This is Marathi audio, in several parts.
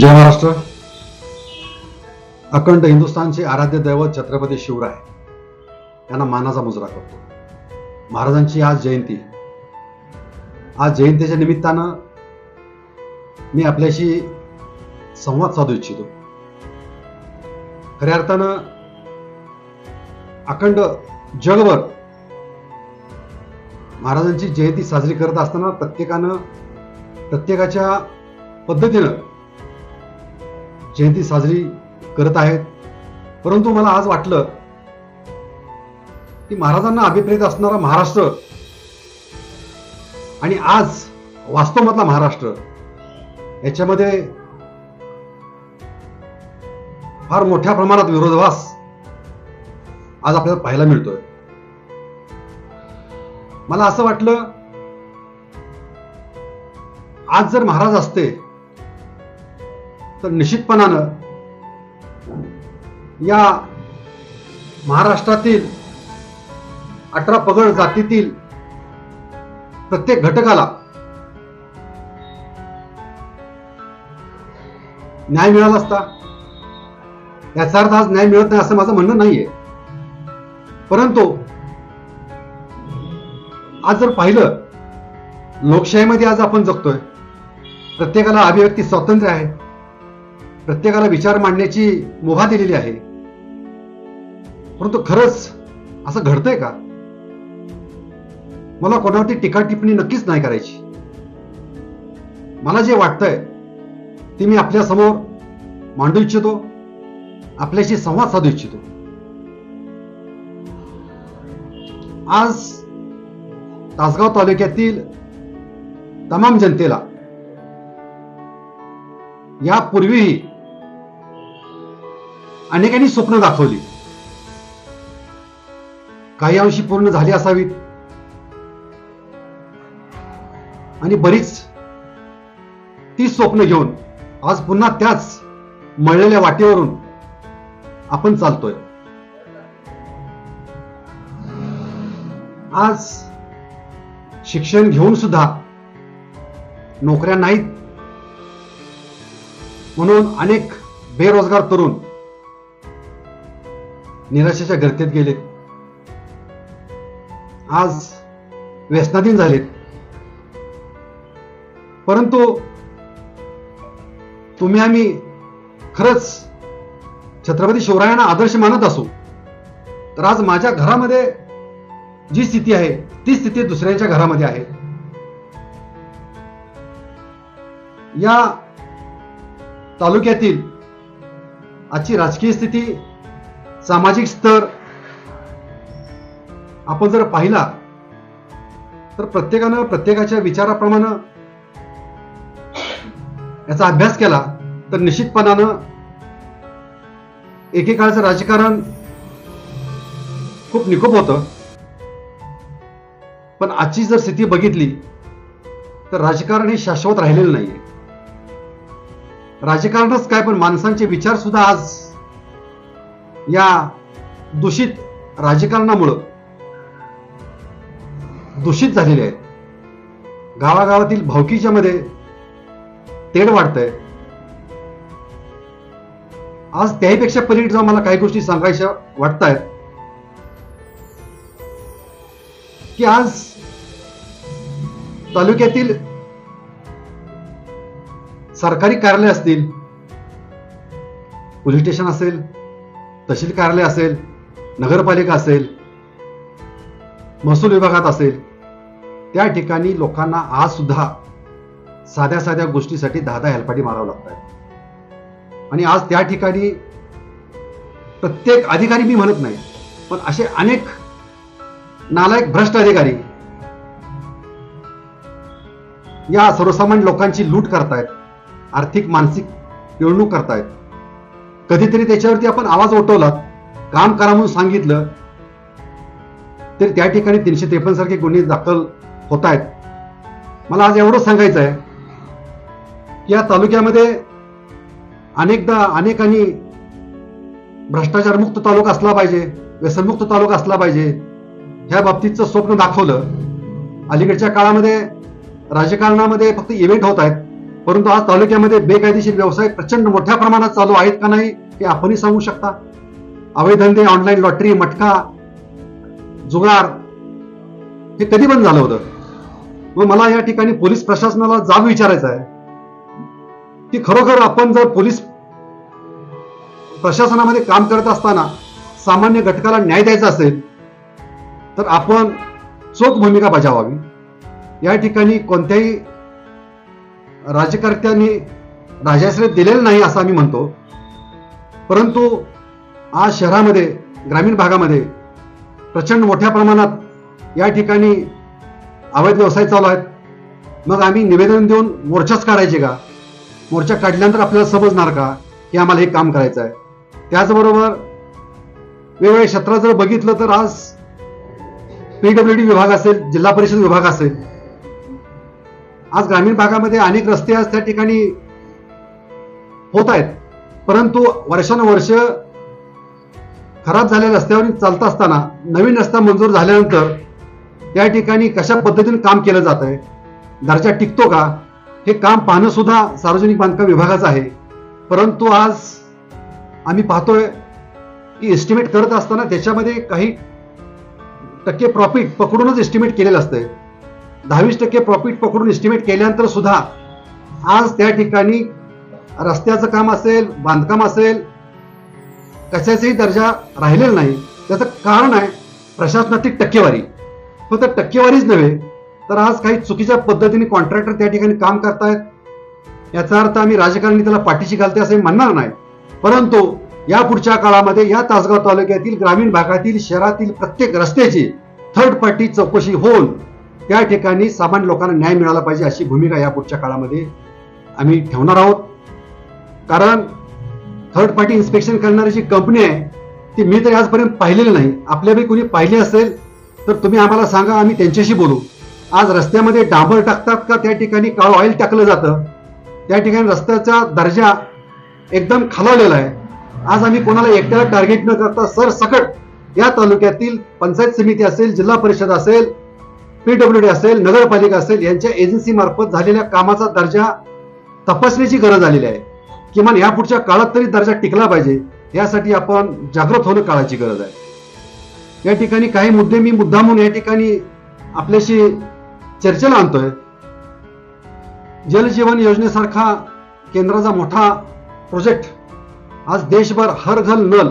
जय महाराष्ट्र. अखंड हिंदुस्थानचे आराध्य दैवत छत्रपती शिवराय यांना मानाचा मुजरा करतो. महाराजांची आज जयंती. आज जयंतीच्या निमित्तानं मी आपल्याशी संवाद साधू इच्छितो. खऱ्या अर्थानं अखंड जगभर महाराजांची जयंती साजरी करत असताना प्रत्येकानं प्रत्येकाच्या पद्धतीनं जयंती साजरी करत आहेत. परंतु मला आज वाटलं की महाराजांना अभिप्रेत असणारा महाराष्ट्र आणि आज वास्तवमधला महाराष्ट्र याच्यामध्ये फार मोठ्या प्रमाणात विरोधाभास आज आपल्याला पाहायला मिळतोय. मला असं वाटलं आज जर महाराज असते तर निश्चितपणानं या महाराष्ट्रातील अठरा पगड जातीतील प्रत्येक घटकाला न्याय मिळाला असता. याचा अर्थ आज न्याय मिळत नाही असं माझं म्हणणं नाहीये. परंतु आज जर पाहिलं लोकशाहीमध्ये आज आपण जगतोय. प्रत्येकाला अभिव्यक्ती स्वातंत्र्य आहे. प्रत्येकाला विचार मांडण्याची मुभा दिलेली आहे. परंतु खरंच असं घडतंय का? मला कोणावरती टीका टिप्पणी नक्कीच नाही करायची. मला जे वाटतंय ते मी आपल्यासमोर मांडू इच्छितो आपल्याशी संवाद साधू इच्छितो. आज तासगाव तालुक्यातील तमाम जनतेला यापूर्वीही अनेकांनी स्वप्न दाखवली. काही अंशी पूर्ण झाली असावीत. आणि बरीच ती स्वप्न घेऊन आज पुन्हा त्याच मळलेल्या वाटेवरून आपण चालतोय. आज शिक्षण घेऊन सुद्धा नोकऱ्या नाहीत. म्हणून अनेक बेरोजगार तरुण निराशेच्या गर्तेत गेलेत आज व्यसनाधीन झालेत परंतु तुम्ही आम्ही खरंच छत्रपती शिवरायांना आदर्श मानत असू तर आज माझ्या घरामध्ये जी स्थिती आहे ती स्थिती दुसऱ्यांच्या घरामध्ये आहे. या तालुक्यातील आजची राजकीय स्थिती सामाजिक स्तर. आपण जर पाहिला तर प्रत्येकानं प्रत्येकाच्या विचाराप्रमाणे याचा अभ्यास केला तर निश्चितपणानं एकेकाळचं राजकारण खूप निकोप होतं. पण आजची जर स्थिती बघितली तर राजकारण हे शाश्वत राहिलेलं नाहीये. राजकारणच काय पण माणसांचे विचार सुद्धा आज या दूषित राजकारणामुळं दूषित झालेले आहेत गावागावातील भावकीच्या मध्ये तेढ वाढतंय. आज त्याहीपेक्षा पलीकडे जाऊन मला काही गोष्टी सांगायच्या वाटत आहेत की आज तालुक्यातील सरकारी कार्यालय असतील पोलीस स्टेशन असेल तहसील कार्यालय असेल नगरपालिका असेल महसूल विभागात असेल त्या ठिकाणी लोकांना आज सुद्धा साध्या साध्या गोष्टीसाठी दहा दहा हेलपाटी मारावं लागत आहे आणि आज त्या ठिकाणी प्रत्येक अधिकारी मी म्हणत नाही पण असे अनेक नालायक भ्रष्ट अधिकारी या सर्वसामान्य लोकांची लूट करतायत आर्थिक मानसिक पिळवणूक करतायत. कधीतरी त्याच्यावरती आपण आवाज उठवला काम करा म्हणून सांगितलं तरी त्या ठिकाणी तीनशे त्रेपन्न सारखे गुन्हे दाखल होत आहेत मला आज एवढं सांगायचं आहे की या तालुक्यामध्ये अनेकदा अनेकांनी भ्रष्टाचारमुक्त तालुका असला पाहिजे व्यसनमुक्त तालुका असला पाहिजे ह्या बाबतीतचं स्वप्न दाखवलं. अलीकडच्या काळामध्ये राजकारणामध्ये फक्त इव्हेंट होत आहेत. परंतु आज तालुक्यामध्ये बेकायदेशीर व्यवसाय प्रचंड मोठ्या प्रमाणात चालू आहेत का नाही हे आपणही सांगू शकता. अवैध धंदे ऑनलाईन लॉटरी मटका जुगार हे कधी बंद झालं होतं? मग मला या ठिकाणी पोलीस प्रशासनाला जाब विचारायचा आहे. की खरोखर आपण जर पोलीस प्रशासनामध्ये काम करत असताना सामान्य घटकाला न्याय द्यायचा असेल तर आपण चोख भूमिका बजावावी. या ठिकाणी कोणत्याही राजकर्त्यांनी राजाश्रय दिलेलं नाही असं आम्ही म्हणतो. परंतु आज शहरामध्ये ग्रामीण भागामध्ये प्रचंड मोठ्या प्रमाणात या ठिकाणी अवैध व्यवसाय चालू आहेत. मग आम्ही निवेदन देऊन मोर्चाच काढायचे का? मोर्चा काढल्यानंतर आपल्याला समजणार का की आम्हाला हे काम करायचं आहे? त्याचबरोबर वेगवेगळ्या क्षेत्रात जर बघितलं तर आज पीडब्ल्यू डी विभाग असेल जिल्हा परिषद विभाग असेल आज ग्रामीण भागामध्ये अनेक रस्ते आज त्या ठिकाणी होत आहेत. परंतु वर्षानुवर्ष खराब झालेल्या रस्त्यावर चालत असताना नवीन रस्ता मंजूर झाल्यानंतर त्या ठिकाणी कशा पद्धतीने काम केलं जात आहे दर्जा टिकतो का हे काम पाहणं सुद्धा सार्वजनिक बांधकाम विभागाचं आहे. परंतु आज आम्ही पाहतोय की एस्टिमेट करत असताना त्याच्यामध्ये काही टक्के प्रॉफिट पकडूनच एस्टिमेट केलेलं असतंय. दहावीस टक्के प्रॉफिट पकडून एस्टिमेट केल्यानंतर सुद्धा आज त्या ठिकाणी रस्त्याचं काम असेल बांधकाम असेल कशाचाही दर्जा राहिलेला नाही. त्याचं कारण आहे प्रशासनातील टक्केवारी. फक्त टक्केवारीच नव्हे तर आज काही चुकीच्या पद्धतीने कॉन्ट्रॅक्टर त्या ठिकाणी काम करतायत. याचा अर्थ आम्ही राजकारणी त्याला पाठीशी घालते असं म्हणणार नाही. परंतु या पुढच्या काळामध्ये या तासगाव तालुक्यातील ग्रामीण भागातील शहरातील प्रत्येक रस्त्याची थर्ड पार्टी चौकशी होऊन त्या ठिकाणी सामान्य लोकांना न्याय मिळाला पाहिजे अशी भूमिका या पुढच्या काळामध्ये आम्ही ठेवणार आहोत. कारण थर्ड पार्टी इन्स्पेक्शन करणारी जी कंपनी आहे ती मी तरी आजपर्यंत पाहिलेली नाही. आपल्यापैकी कोणी पाहिली असेल तर तुम्ही आम्हाला सांगा आम्ही त्यांच्याशी बोलू. आज रस्त्यामध्ये डांबर टाकतात का त्या ठिकाणी काळं ऑइल टाकलं जातं? त्या ठिकाणी रस्त्याचा दर्जा एकदम खालावलेला आहे. आज आम्ही कोणाला एकट्याला टार्गेट न करता सर सकट या तालुक्यातील पंचायत समिती असेल जिल्हा परिषद असेल पीडब्ल्यू डी असेल नगरपालिका असेल यांच्या एजन्सीमार्फत झालेल्या कामाचा दर्जा तपासण्याची गरज आलेली आहे. किमान या पुढच्या काळात तरी दर्जा टिकला पाहिजे यासाठी आपण जागृत होणं काळाची गरज आहे. या ठिकाणी काही मुद्दे मी मुद्दा म्हणून या ठिकाणी आपल्याशी चर्चेला आणतोय. जल जीवन योजनेसारखा केंद्राचा मोठा प्रोजेक्ट आज देशभर हर घल नल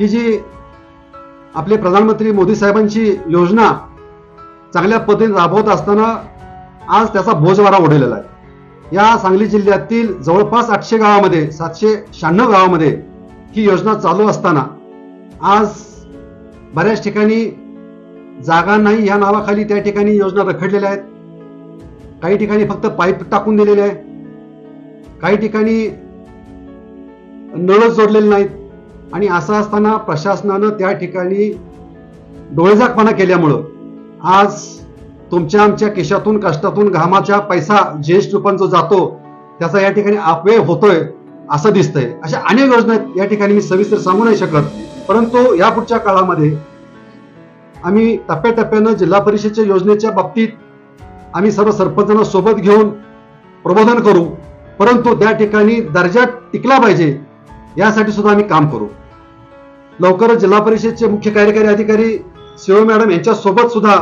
ही जी आपले प्रधानमंत्री मोदी साहेबांची योजना चांगल्या पद्धतीने राबवत असताना आज त्याचा बोजवारा ओढलेला आहे. या सांगली जिल्ह्यातील जवळपास आठशे गावामध्ये सातशे शहाण्णव गावामध्ये ही योजना चालू असताना आज बऱ्याच ठिकाणी जागा नाही या नावाखाली त्या ठिकाणी योजना रखडलेल्या आहेत. काही ठिकाणी फक्त पाईप टाकून दिलेले आहे काही ठिकाणी नळ जोडलेले नाहीत. आणि असं असताना प्रशासनानं त्या ठिकाणी डोळेझाकपणा केल्यामुळं आज तुमच्या आमच्या केशातून कष्टातून घामाच्या पैसा ज्येष्ठ रूपान जो जातो त्याचा या ठिकाणी अपव्यय होतोय असं दिसतंय. अशा अनेक योजना आहेत या ठिकाणी मी सविस्तर सांगू नाही शकत. परंतु या पुढच्या काळामध्ये आम्ही टप्प्याटप्प्यानं जिल्हा परिषदच्या योजनेच्या बाबतीत आम्ही सर्व सरपंचांना सोबत घेऊन प्रबोधन करू. परंतु त्या ठिकाणी दर्जा टिकला पाहिजे यासाठी सुद्धा आम्ही काम करू. लवकरच जिल्हा परिषदचे मुख्य कार्यकारी अधिकारी शिव मॅडम यांच्यासोबत सुद्धा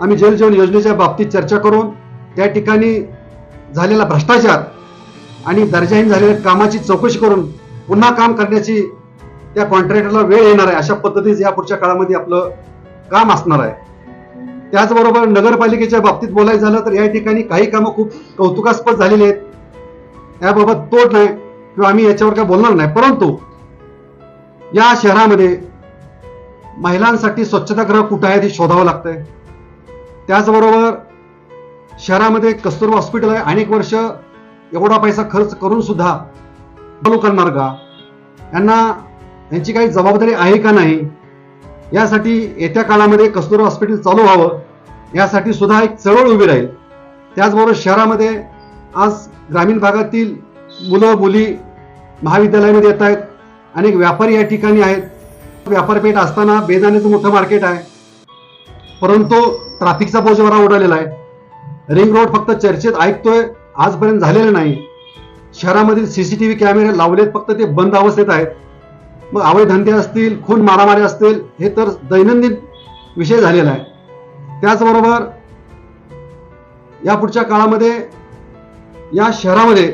आम्ही जल जीवन योजनेच्या बाबतीत चर्चा करून त्या ठिकाणी झालेला भ्रष्टाचार आणि दर्जाहीन झालेल्या कामाची चौकशी करून पुन्हा काम करण्याची त्या कॉन्ट्रॅक्टरला वेळ येणार आहे अशा पद्धतीचं या पुढच्या काळामध्ये आपलं काम असणार आहे. त्याचबरोबर नगरपालिकेच्या बाबतीत बोलायचं झालं तर या ठिकाणी काही कामं खूप कौतुकास्पद झालेली आहेत. याबाबत तोड नाही किंवा आम्ही याच्यावर काय बोलणार नाही. परंतु या शहरामध्ये महिलांसाठी स्वच्छतागृह कुठं आहे ते शोधावं लागतंय. त्याचबरोबर शहरामध्ये कस्तुरबा हॉस्पिटल आहे अनेक वर्ष एवढा पैसा खर्च करून सुद्धा चालू करणार का? यांना यांची काही जबाबदारी आहे का नाही? यासाठी येत्या काळामध्ये कस्तुरबा हॉस्पिटल चालू व्हावं यासाठी सुद्धा एक चळवळ उभी राहील. त्याचबरोबर शहरामध्ये आज ग्रामीण भागातील मुलं मुली महाविद्यालयामध्ये येत आहेत अनेक व्यापारी या ठिकाणी आहेत. व्यापारपेठ असताना बेदाण्याचं मोठं मार्केट आहे. परंतु ट्रॅफिकचा बोजवारा उडालेला आहे. रिंग रोड फक्त चर्चेत ऐकतोय आजपर्यंत झालेलं नाही. शहरामधील सीसीटीव्ही कॅमेरे लावलेत फक्त ते बंद अवस्थेत आहेत. मग अवैध धंदे असतील खून मारामारी असतील हे तर दैनंदिन विषय झालेला आहे. त्याचबरोबर या पुढच्या काळामध्ये या शहरामध्ये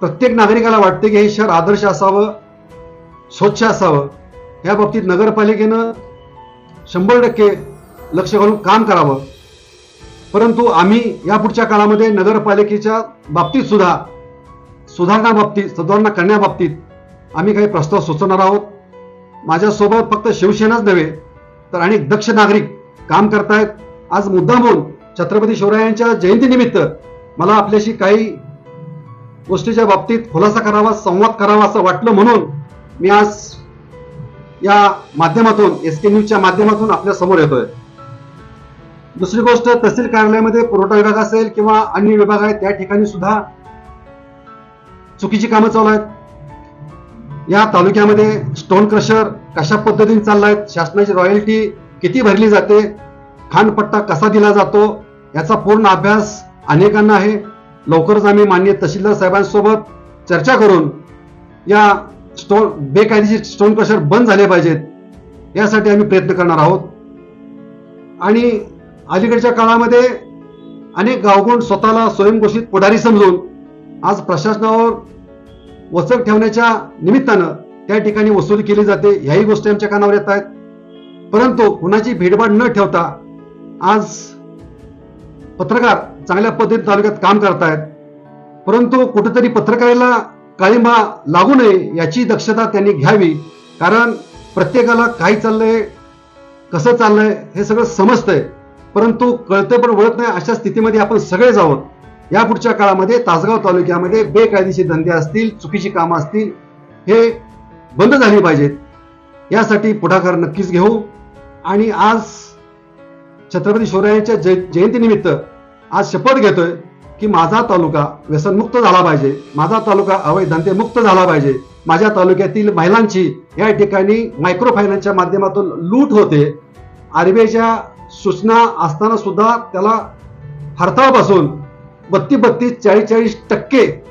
प्रत्येक नागरिकाला वाटते की हे शहर आदर्श असावं स्वच्छ असावं. या बाबतीत नगरपालिकेनं शंभर टक्के लक्ष घालून काम करावं. परंतु आम्ही या पुढच्या काळामध्ये नगरपालिकेच्या बाबतीत सुद्धा सुधारणा बाबतीत सुधारणा करण्याबाबतीत आम्ही काही प्रस्ताव सुचवणार आहोत. माझ्यासोबत फक्त शिवसेनाच नव्हे तर अनेक दक्ष नागरिक काम करतायत. आज मुद्दामून छत्रपती शिवरायांच्या जयंतीनिमित्त मला आपल्याशी काही गोष्टीच्या बाबतीत खुलासा करावा संवाद करावा असं वाटलं म्हणून मी आज या माध्यमातून एस के न्यूजच्या माध्यमातून आपल्यासमोर येतोय. दुसरी गोष्ट तहसील कार्यालयामध्ये पुरवठा विभाग असेल किंवा अन्य विभाग आहेत त्या ठिकाणी सुद्धा चुकीची कामं चालू आहेत. या तालुक्यामध्ये स्टोन क्रशर कशा पद्धतीने चाललायत शासनाची रॉयल्टी किती भरली जाते खानपट्टा कसा दिला जातो याचा पूर्ण अभ्यास अनेकांना आहे. लवकरच आम्ही मान्य तहसीलदार साहेबांसोबत चर्चा करून या स्टोन बेकायदेशीर स्टोन क्रशर बंद झाले पाहिजेत. यासाठी आम्ही प्रयत्न करणार आहोत. आणि अलीकडच्या काळामध्ये अनेक गावगुण स्वतःला स्वयंघोषित पुढारी समजून आज प्रशासनावर वचक ठेवण्याच्या निमित्तानं त्या ठिकाणी वसुली केली जाते ह्याही गोष्टी आमच्या कानावर येत आहेत. परंतु कुणाची भेडबाड न ठेवता आज पत्रकार चांगल्या पद्धतीने तालुक्यात काम करतायत. परंतु कुठेतरी पत्रकाराला काळीमा लागू नये याची दक्षता त्यांनी घ्यावी कारण प्रत्येकाला काय चाललंय कसं चाललंय हे सगळं समजतंय. परंतु कळतं पण वळत नाही अशा स्थितीमध्ये आपण सगळे आहोत या पुढच्या काळामध्ये तासगाव तालुक्यामध्ये बेकायदेशीर धंदे असतील चुकीची कामं असतील हे बंद झाली पाहिजेत. यासाठी पुढाकार नक्कीच घेऊ. आणि आज छत्रपती शिवरायांच्या जय जयंतीनिमित्त आज शपथ घेतोय. की माझा तालुका व्यसनमुक्त झाला पाहिजे. माझा तालुका अवैध धंदे मुक्त झाला पाहिजे. माझ्या तालुक्यातील महिलांची या ठिकाणी मायक्रो फायनान्सच्या माध्यमातून लूट होते. आरबीआयच्या सूचना असताना सुद्धा त्याला हरताळपासून बत्तीस बत्तीस चाळीस चाळीस टक्के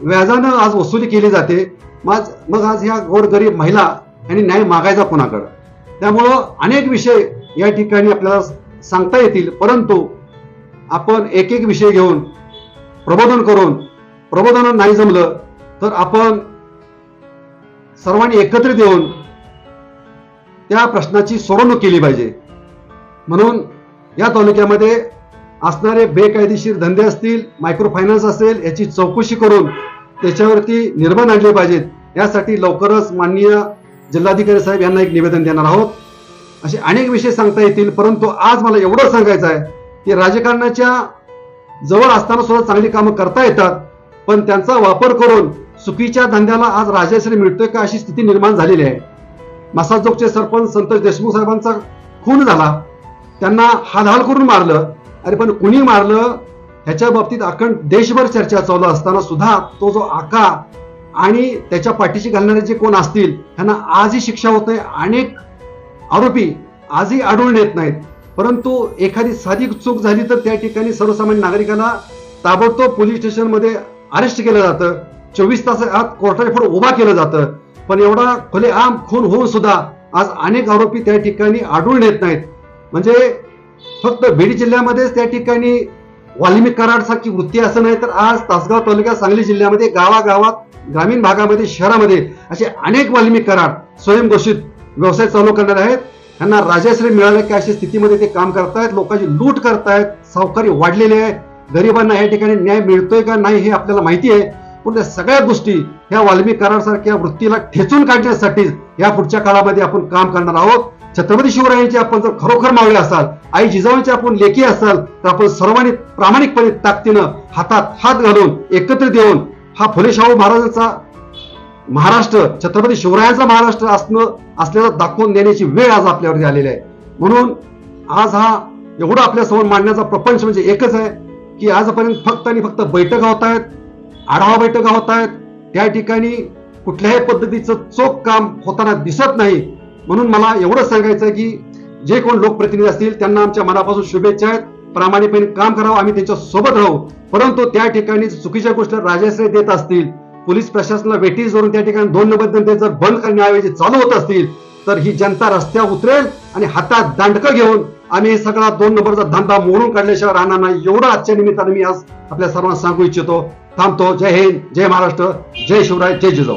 व्याजानं आज वसुली केली जाते. माझ मग आज ह्या गोरगरीब महिला यांनी न्याय मागायचा कोणाकडं? त्यामुळं अनेक विषय या ठिकाणी आपल्याला सांगता येतील. परंतु आपण एक एक विषय घेऊन प्रबोधन करून प्रबोधन नाही जमलं तर आपण सर्वांनी एकत्रित येऊन त्या प्रश्नाची सोडवणूक केली पाहिजे. म्हणून या तालुक्यामध्ये असणारे बेकायदेशीर धंदे असतील मायक्रो फायनान्स असेल याची चौकशी करून त्याच्यावरती निर्बंध आणले पाहिजेत. यासाठी लवकरच माननीय जिल्हाधिकारी साहेब यांना एक निवेदन देणार आहोत. असे अनेक विषय सांगता येतील परंतु आज मला एवढं सांगायचं आहे ते राजकारणाच्या जवळ असताना सुद्धा चांगली कामं करता येतात पण त्यांचा वापर करून चुकीच्या धंद्याला आज राजाश्री मिळतोय का अशी स्थिती निर्माण झालेली आहे. मसाजोगचे सरपंच संतोष देशमुख साहेबांचा खून झाला. त्यांना हालहाल करून मारलं अरे पण कुणी मारलं? ह्याच्या बाबतीत अखंड देशभर चर्चा चालू असताना सुद्धा तो जो आका आणि त्याच्या पाठीशी घालणारे जे कोण असतील त्यांना आजही शिक्षा होत नाही. अनेक आरोपी आजही आढळून येत नाहीत. परंतु एखादी साधी चूक झाली तर त्या ठिकाणी सर्वसामान्य नागरिकांना ताबडतोब पोलीस स्टेशनमध्ये अरेस्ट केलं जातं. चोवीस तास आत कोर्टाच्या पुढे उभा केलं जातं. पण एवढा खुलेआम खून होऊन सुद्धा आज अनेक आरोपी त्या ठिकाणी आढळून येत नाहीत. म्हणजे फक्त बीड जिल्ह्यामध्येच त्या ठिकाणी वाल्मिक कराड सारखी वृत्ती असं नाही तर आज तासगाव तालुक्यात सांगली जिल्ह्यामध्ये गावागावात ग्रामीण भागामध्ये शहरामध्ये असे अनेक वाल्मिक कराड स्वयंघोषित व्यवसाय चालू करणार आहेत. त्यांना राजाश्रय मिळाले की अशा स्थितीमध्ये ते काम करतायत लोकांची लूट करतायत सावकारी वाढलेले आहे. गरिबांना या ठिकाणी न्याय मिळतोय का नाही हे आपल्याला माहिती आहे. पण त्या सगळ्या गोष्टी ह्या वाल्मिक वृत्तीला ठेचून काढण्यासाठीच या पुढच्या काळामध्ये आपण काम करणार आहोत. छत्रपती शिवरायांची आपण जर खरोखर मावळे असाल आई जिजाऊंची आपण लेखी असाल तर आपण सर्वांनी प्रामाणिकपणे ताकदीनं हातात हात घालून एकत्र देऊन हा फुले शाहू महाराजांचा महाराष्ट्र छत्रपती शिवरायांचा महाराष्ट्र असणं असल्याचं दाखवून देण्याची वेळ आज आपल्यावरती आलेली आहे. म्हणून आज हा एवढा आपल्यासमोर मांडण्याचा प्रपंच म्हणजे एकच आहे की आजपर्यंत फक्त आणि फक्त बैठका होत आहेत आढावा बैठका होत आहेत. त्या ठिकाणी कुठल्याही पद्धतीचं चोख काम होताना दिसत नाही. म्हणून मला एवढं सांगायचं आहे की जे कोण लोकप्रतिनिधी असतील त्यांना आमच्या मनापासून शुभेच्छा आहेत. प्रामाणिकपणे काम करावं आम्ही त्यांच्यासोबत राहू. परंतु त्या ठिकाणी चुकीच्या गोष्टी राजाश्रय देत असतील पोलीस प्रशासनाला वेटीस धरून त्या ठिकाणी दोन नंबर जर बंद करण्याऐवजी चालू होत असतील तर ही जनता रस्त्यावर उतरेल आणि हातात दांडकं घेऊन आम्ही हे सगळा दोन नंबरचा धंदा मोडून काढल्याशिवाय राहणार नाही. एवढं आजच्या निमित्ताने मी आज आपल्या सर्वांना सांगू इच्छितो. थांबतो. जय हिंद. जय महाराष्ट्र. जय शिवराय. जय जिजाऊ.